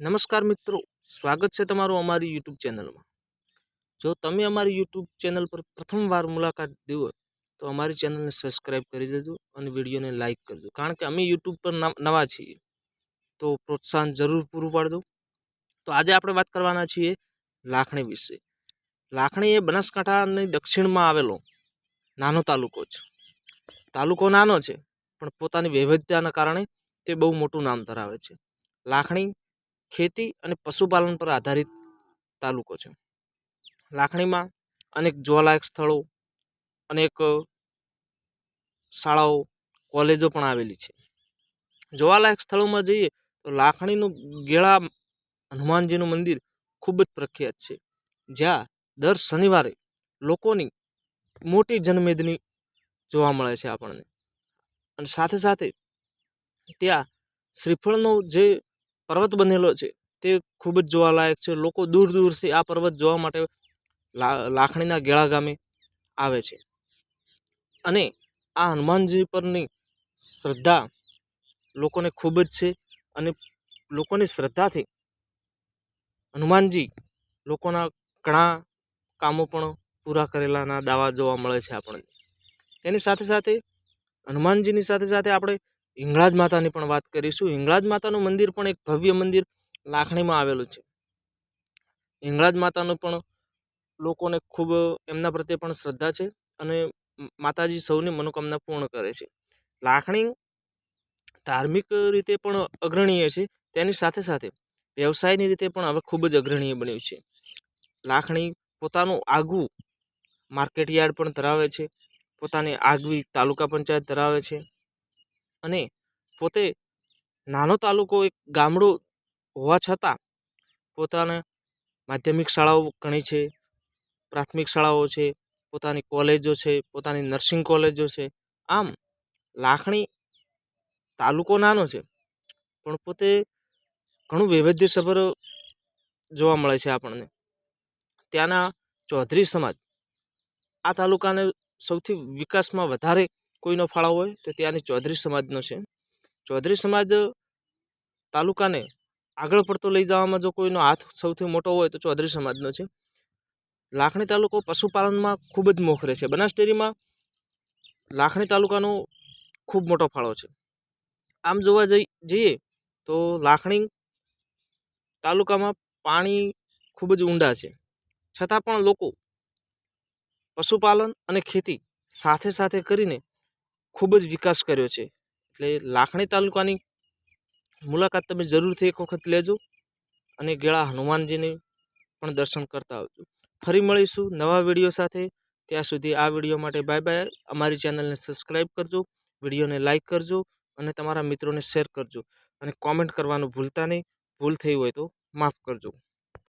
નમસ્કાર મિત્રો, સ્વાગત છે તમારું અમારી યુટ્યુબ ચેનલમાં. જો તમે અમારી યુટ્યુબ ચેનલ પર પ્રથમવાર મુલાકાત દેવો તો અમારી ચેનલને સબસ્ક્રાઈબ કરી દેજો અને વિડીયોને લાઇક કરજો કારણ કે અમે યુટ્યુબ પર નવ- છીએ. તો પ્રોત્સાહન જરૂર પૂરું પાડજો. તો આજે આપણે વાત કરવાના છીએ લાખણી વિશે. લાખણી એ બનાસકાંઠાની દક્ષિણમાં આવેલો નાનો તાલુકો છે. તાલુકો નાનો છે, પણ પોતાની વૈવિધ્યતાના કારણે તે બહુ મોટું નામ ધરાવે છે. લાખણી ખેતી અને પશુપાલન પર આધારિત તાલુકો છે. લાખણીમાં અનેક જોવાલાયક સ્થળો, અનેક શાળાઓ, કોલેજો પણ આવેલી છે. જોવાલાયક સ્થળોમાં જઈએ તો લાખણીનું ગેળા હનુમાનજીનું મંદિર ખૂબ જ પ્રખ્યાત છે. જ્યાં દર શનિવારે લોકોની મોટી જનમેદની જોવા મળે છે આપણને. અને સાથે સાથે ત્યાં શ્રીફળનો જે પર્વત બનેલો છે. તે ખૂબ જ જોવાલાયક છે. લોકો દૂર દૂરથી આ પર્વત જોવા માટે લાખણીના ગેળા ગામે આવે છે. અને આ હનુમાનજી પરની શ્રદ્ધા લોકોને ખૂબ જ છે અને લોકોની શ્રદ્ધાથી હનુમાનજી લોકોના ઘણા કામો પણ પૂરા કરેલાના દાવા જોવા મળે છે આપણને. તેની સાથે સાથે હનુમાનજીની સાથે સાથે આપણે હિંગળાજ માતાની પણ વાત કરીશું. હિંગળાજ માતાનું મંદિર પણ એક ભવ્ય મંદિર લાખણીમાં આવેલું છે. હિંગળાજ માતાનું પણ લોકોને ખૂબ એમના પ્રત્યે પણ શ્રદ્ધા છે અને માતાજી સૌની મનોકામના પૂર્ણ કરે છે. લાખણી ધાર્મિક રીતે પણ અગ્રણીય છે. તેની સાથે સાથે વ્યવસાયની રીતે પણ હવે ખૂબ જ અગ્રણીય બન્યું છે. લાખણી પોતાનું આગવું માર્કેટ યાર્ડ પણ ધરાવે છે. પોતાની આગવી તાલુકા પંચાયત ધરાવે છે. અને પોતે નાનો તાલુકો એક ગામડું હોવા છતાં પોતાના માધ્યમિક શાળાઓ ઘણી છે, પ્રાથમિક શાળાઓ છે, પોતાની કોલેજો છે, પોતાની નર્સિંગ કોલેજો છે. આમ લાખણી તાલુકો નાનો છે, પણ પોતે ઘણું વૈવિધ્યસભર જોવા મળે છે આપણને. ત્યાંના ચૌધરી સમાજ આ તાલુકાને સૌથી વિકાસમાં વધારે કોઈનો ફાળો હોય તો ત્યાંની ચૌધરી સમાજનો છે. ચૌધરી સમાજ તાલુકાને આગળ પડતો લઈ જવામાં જો કોઈનો હાથ સૌથી મોટો હોય તો ચૌધરી સમાજનો છે. લાખણી તાલુકો પશુપાલનમાં ખૂબ જ મોખરે છે. બનાસ ડેરીમાં લાખણી તાલુકાનો ખૂબ મોટો ફાળો છે. આમ જોવા જઈ, જઈએ તો લાખણી તાલુકામાં પાણી ખૂબ જ ઊંડા છે. છતાં પણ લોકો પશુપાલન અને ખેતી સાથે સાથે કરીને ખૂબ જ વિકાસ કર્યો છે. એટલે લાખણી તાલુકાની મુલાકાત તમે જરૂરથી એક વખત લેજો અને ગેળા હનુમાનજીને પણ દર્શન કરતા આવજો. ફરી મળીશું નવા વીડિયો સાથે. ત્યાં સુધી આ વીડિયો માટે બાય બાય અમારી ચેનલને સબસ્ક્રાઈબ કરજો, વિડીયોને લાઇક કરજો અને તમારા મિત્રોને શેર કરજો અને કોમેન્ટ કરવાનું ભૂલતા નહીં. ભૂલ થઈ હોય તો માફ કરજો.